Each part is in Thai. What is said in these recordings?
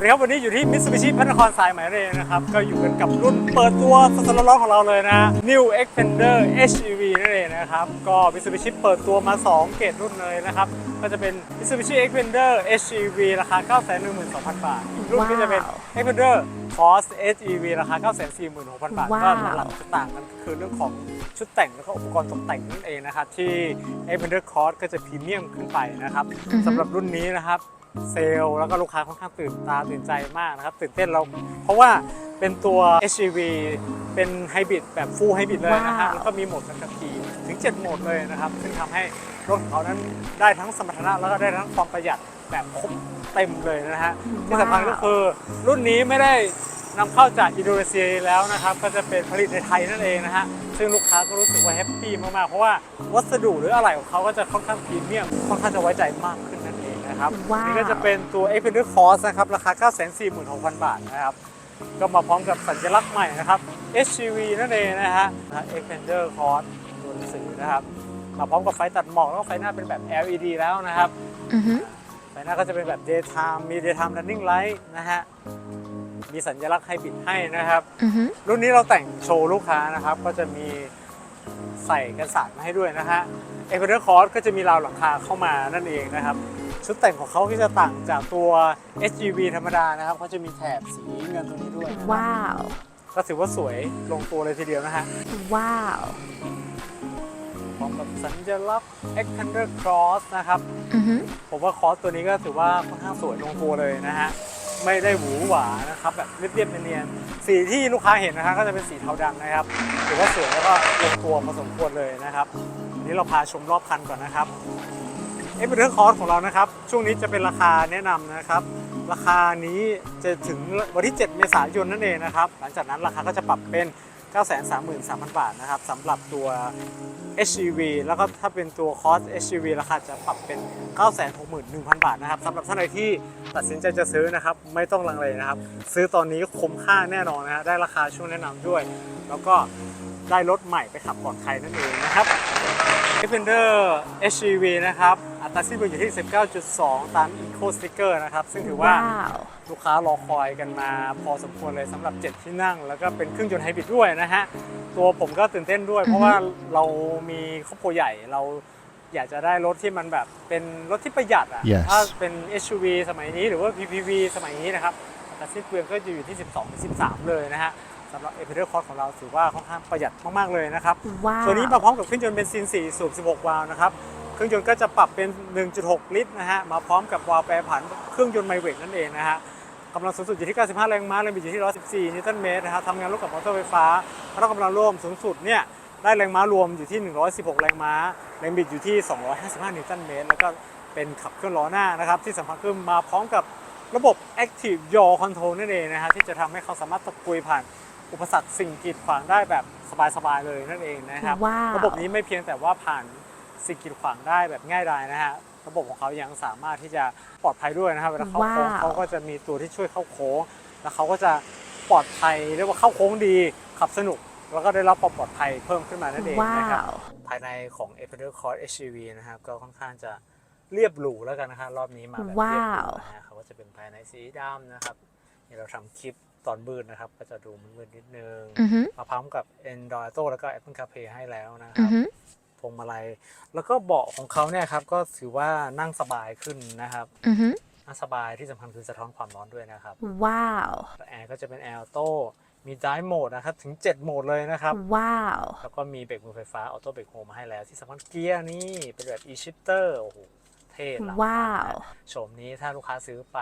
วัสดีครับวันนี้อยู่ที่มิ t s u b i s h i พระนครสายหมเลขนะครับ ก็อยู่กันกับรุ่นเปิดตัวสดๆร้อนๆของเราเลยนะ New Xpander HEV นั่นเองนะครับ ก็มิ t s u b i s h i เปิดตัวมา 2 เกรดรุ่นเลยนะครับ ก็จะเป็น Mitsubishi Xpander HEV ราคา 912,000 บาท อีกรุ่นก็จะเป็น Xpander Cross HEV ราคา 946,000 บาทว้าวก็หลักๆจะต่างกันคือเรื่องของชุดแต่งแล้วก็อุปกรณ์ตกแต่งนั่นเองนะครับ ที่ Xpander Cross ก็จะพรีเมียมขึ้นไปนะครับอือฮึสำหรับรุ่นนี้นะครับเซลล์แล้วก็ลูกค้าค่อนข้างตื่นตาตื่นใจมากนะครับ ตื่นเต้นเรา เพราะว่าเป็นตัว SUV เป็นไฮบริดแบบฟูลไฮบริดเลยนะฮะว้าวแล้วก็มีโหมดการขับขี่ ถึง 7 โหมดเลยนะครับ ซึ่งทำให้รถของเขานั้นได้ทั้งสมรรถนะแล้วก็ได้ทั้งความประหยัดแบบครบเต็มเลยนะฮะที่สำคัญก็คือรุ่นนี้ไม่ได้นำเข้าจากอินโดนีเซียแล้วนะครับ ก็จะเป็นผลิตในไทยนั่นเองนะฮะซึ่งลูกค้าก็รู้สึกว่าแฮปปี้มากๆ เพราะว่าวัสดุหรืออะไรของเขาก็จะค่อนข้างพรีเมียมค่อนข้างจะไว้ใจมากขึ้นนั่นเองนะครับว้าวนี่ก็จะเป็นตัว Xpander Cross นะครับ ราคา 946,000 บาทนะครับ ก็มาพร้อมกับสัญลักษณ์ใหม่นะครับ HCV นั่นเองนะฮะ Xpander Cross ตัวหนัง สือนะครับ มาพร้อมกับไฟตัดหมอกแล้วก็ไฟหน้าเป็นแบบ LED แล้วนะครับอือฮึไฟหน้าก็จะเป็นแบบ daytime มี daytime running light นะฮะมีสัญลักษณ์ให้บิดให้นะครับ อือฮึรุ่นนี้เราแต่งโชว์ลูกค้านะครับ ก็จะมีใส่กันสาดมาให้ด้วยนะฮะเอ็กเพรสคอร์สก็จะมีราวหลังคาเข้ามานั่นเองนะครับ ชุดแต่งของเขาที่จะต่างจากตัว SGV ธรรมดานะครับเขาจะมีแถบสีเงินตรงนี้ด้วยนะครับว้าว ก็ถือว่าสวยลงตัวเลยทีเดียวนะฮะ ว้าวพ ร้อมกับสัญลักษณ์ Xpander Cross นะครับ อือฮึผมว่าคอร์สตัวนี้ก็ถือว่าค่อนข้างสวยลงตัวเลยนะฮะ ไม่ได้หวือหวานะครับแบบเรียบๆเนียนๆสีที่ลูกค้าเห็นนะครับก็จะเป็นสีเทาดำนะครับถือว่าสวยแล้วก็ลงตัวพอสมควรเลยนะครับวันนี้เราพาชมรอบคันก่อนนะครับเอ็กเรื่องคอร์สของเรานะครับ ช่วงนี้จะเป็นราคาแนะนำนะครับ ราคานี้จะถึงวันที่ 7 เมษายนนั่นเองนะครับ หลังจากนั้นราคาก็จะปรับเป็น 933,000 บาทนะครับสำหรับตัว HGV แล้วก็ถ้าเป็นตัวคอส HGV ราคาจะปรับเป็น 961,000 บาทนะครับสำหรับท่านใดที่ตัดสินใจจะซื้อนะครับ ไม่ต้องลังเลนะครับ ซื้อตอนนี้คุ้มค่าแน่นอนนะฮะได้ราคาช่วงแนะนำด้วย แล้วก็ ได้รถใหม่ไปขับปลอดภัยนั่นเองนะครับ Defender HGV นะครับ อัตราสิ้นเปลืองอยู่ที่ 19.2 ตาม Eco Sticker นะครับ ซึ่งถือว่าว้าวลูกค้ารอคอยกันมาพอสมควรเลยสำหรับ 7 ที่นั่ง แล้วก็เป็นเครื่องยนต์ไฮบริดด้วยนะฮะ ตัวผมก็ตื่นเต้นด้วย เพราะว่าเรามีครอบครัวใหญ่เราอยากจะได้รถที่มันแบบเป็นรถที่ประหยัดอะ Yes ถ้าเป็น SUV สมัยนี้หรือว่า PPV สมัยนี้นะครับอัตราสิ้นเปลืองก็จะอยู่ที่ 12-13 เลยนะฮะ สำหรับ e p i d e r Cross ของเราถือว่าค่อนข้างประหยัดมากๆเลยนะครับ ว้าวตัวนี้มาพร้อมกับเครื่องยนต์เบนซิน 4 สูบ 16 วาล์วนะครับ เครื่องยนต์ก็จะปรับเป็น 1.6 ลิตรนะฮะ มาพร้อมกับวาล์วแปรผันเครื่องยนต์ไมเวกนั่นเองนะฮะกำลังสูงสุดอยู่ที่ 95 แรงม้าแรงบิดอยู่ที่ 114 นิวตันเมตรนะครับทำงานร่วมกับมอเตอร์ไฟฟ้าแล้วกำลังร่วมสูงสุดเนี่ยได้แรงม้ารวมอยู่ที่ 116 แรงม้า แรงบิดอยู่ที่ 255 นิวตันเมตร แล้วก็เป็นขับเคลื่อนล้อหน้านะครับ ที่สำคัญคือมาพร้อมกับระบบ Active Yaw Control นั่นเองนะฮะที่จะทำให้เขาสามารถตะกุยผ่าน อุปสรรคสิ่งกีดขวางได้แบบสบายๆเลยนั่นเองนะครับ ว้าว ระบบนี้ไม่เพียงแต่ว่าผ่านสิ่งกีดขวางได้แบบง่ายดายนะฮะระบบของเขายังสามารถที่จะปลอดภัยด้วยนะครับเวลาเข้าโค้งว้าว เขาก็จะมีตัวที่ช่วยเข้าโค้งแล้วเขาก็จะปลอดภัยเรียกว่าเข้าโค้งดีขับสนุก แล้วก็ได้รับความปลอดภัยเพิ่มขึ้นมานั่นเองว้านะครับ ว ภายในของ e p i d e r Cross HCV นะครับ ก็ค่อนข้างจะเรียบหรูแล้วกันนะครับรอบนี้มาแบบเรียบหว้ารูวนะฮะเขาก็จะเป็นภายในสีดำนะครับนี่เราทำคลิป ตอนมืดนะครับ ก็จะดูมืดๆนิดนึงอือฮึมาพร้อมกับ Android Auto แล้วก็ Apple CarPlay ให้แล้วนะคอืรัอบ ฮึพวงมาลัย แล้วก็เบาะของเขาเนี่ยครับ ก็ถือว่านั่งสบายขึ้นนะครับ อือฮึนั่งสบายที่สำคัญคือสะท้อนความร้อนด้วยนะครับ ว้าว แอร์ก็จะเป็นแอร์ออโต้มีไดร์โหมดนะครับ ถึง 7 โหมดเลยนะครับ ว้าว แล้วก็มีเบรกมือไฟฟ้าออโต้เบรกโฮมาให้แล้ว ที่สำคัญเกียร์นี่เป็นแบบ e-shifter โอ้โห เท่ล้ำว้าว โฉมนี้ถ้าลูกค้าซื้อไป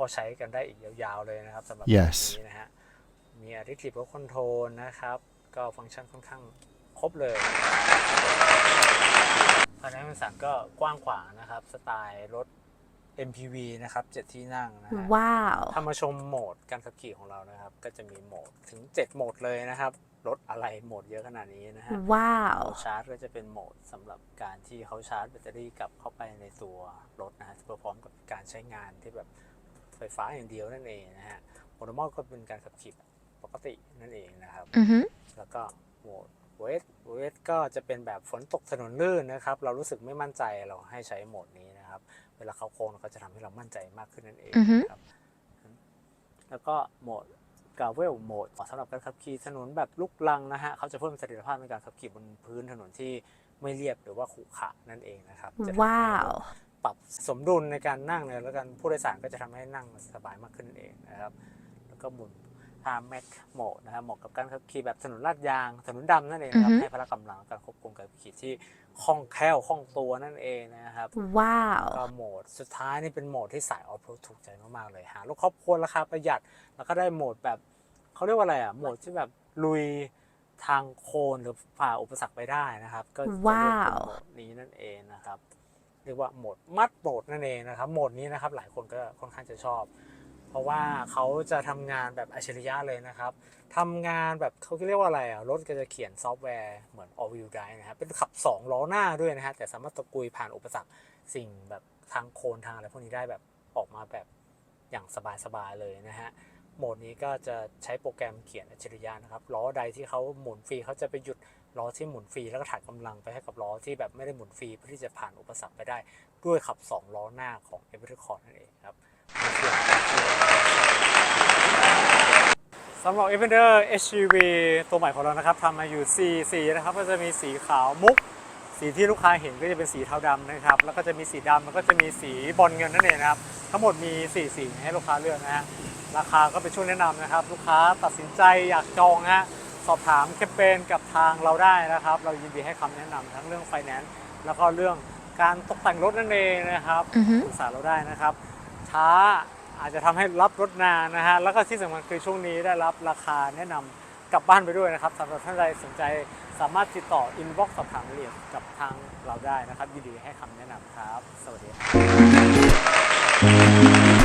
ก็ใช้กันได้อีกยาวๆเลยนะครับสำหรับ Yes แบบนี้นะฮะมี Adaptive Cruise Control นะครับ ก็ฟังก์ชันค่อนข้างครบเลยภายในผู้โดยสารก็กว้างขวางนะครับ สไตล์รถ MPV นะครับ7ที่นั่งนะฮะว้าวถ้ามาชมโหมดการขับขี่ของเรานะครับ ก็จะมีโหมดถึง 7 โหมดเลยนะครับรถอะไรโหมดเยอะขนาดนี้นะฮะว้าวโหมดชาร์จก็จะเป็นโหมดสำหรับการที่เขาชาร์จแบตเตอรี่กลับเข้าไปในตัวรถนะฮะเพื่อพร้อมกับการใช้งานที่แบบ ไฟฟ้าอย่างเดียวนั่นเองนะฮะโหมด normal ก็เป็นการขับขี่แบบปกตินั่นเองนะครับอือฮึแล้วก็โหมดเวทเวทก็จะเป็นแบบฝนตกถนนลื่นนะครับ เรารู้สึกไม่มั่นใจเราให้ใช้โหมดนี้นะครับ เวลาเขาโค้งเราก็จะทำให้เรามั่นใจมากขึ้นนั่นเองนะครับแล้วก็โหมด g าเวลโหมดสำหรับการขับขี่ถนนแบบลูกลังนะฮะเขาจะเพิ่มประสิทธิภาพในการขับขี่บนพื้นถนนที่ไม่เรียบหรือว่าขรุขระนั่นเองนะครับจะทำให้ว้าว ปรับสมดุลในการนั่งเลยแล้วกันผู้โดยสารก็จะทำให้นั่งสบายมากขึ้นนั่นเองนะครับ แล้วก็หมุนทางแม็กโหมดนะครับเหมาะกับการขับขี่แบบถนนลาดยางถนนดำนั่นเองนะครับอือฮึให้พละกำลังการควบคุมการขับขี่ที่คล่องแคล่วคล่องตัวนั่นเองนะครับ ว้าวก็โหมดสุดท้ายนี่เป็นโหมดที่สายออฟโรดถูกใจมากๆเลยหารถครอบครัวราคาประหยัด แล้วก็ได้โหมดแบบเขาเรียกว่าอะไรอะโหมดที่แบบลุยทางโคลนหรือฝ่าอุปสรรคไปได้นะครับ ก็จะเรียกว้าวเป็นโหมดนี้นั่นเองนะครับเรียกว่าโหมดมัดโหมดนั่นเองนะครับโหมดนี้นะครับหลายคนก็ค่อนข้างจะชอบ เพราะว่าเขาจะทำงานแบบอัจฉริยะเลยนะครับทำงานแบบเขาเรียกว่าอะไรอะรถก็จะเขียนซอฟต์แวร์เหมือน all wheel drive นะครับเป็นขับ 2 ล้อหน้าด้วยนะฮะแต่สามารถตะกุยผ่านอุปสรรคสิ่งแบบทางโคลนทางอะไรพวกนี้ได้แบบออกมาแบบอย่างสบายๆเลยนะฮะโหมดนี้ก็จะใช้โปรแกรมเขียนอัจฉริยะนะครับล้อใดที่เขาหมุนฟรีเขาจะไปหยุด ล้อที่หมุนฟรีแล้วก็ถ่ายกำลังไปให้กับล้อที่แบบไม่ได้หมุนฟรีเพื่อที่จะผ่านอุปสรรคไปได้ ด้วยขับ 2 ล้อหน้าของ e v e r c o r d นั่นเองครับมาเชื่อมกันเดอสำหรับ e v e n d e r HGV ตัวใหม่ของเรานะครับทำมาอยู่ 4 สีนะครับ ก็จะมีสีขาวมุก สีที่ลูกค้าเห็นก็จะเป็นสีเทาดำนะครับ แล้วก็จะมีสีดำแล้วก็จะมีสีบอลเงินนั่นเองนะครับ ทั้งหมดมี 4 สีให้ลูกค้าเลือกนะฮะราคาก็เป็นช่วงแนะนำนะครับ ลูกค้าตัดสินใจอยากจองฮะ สอบถามแคมเปญกับทางเราได้นะครับ เรายินดีให้คำแนะนำทั้งเรื่องไฟแนนซ์แล้วก็เรื่องการตกแต่งรถนั่นเองนะครับอือฮึ ปรึกษาเราได้นะครับ ช้าอาจจะทำให้รับรถนานนะฮะแล้วก็ที่สำคัญคือช่วงนี้ได้รับราคาแนะนำกลับบ้านไปด้วยนะครับสำหรับท่านใดสนใจสามารถติดต่ออินบ็อกซ์สอบถามรายละเอียดกับทางเราได้นะครับยินดีให้คำแนะนำครับ สวัสดีครับ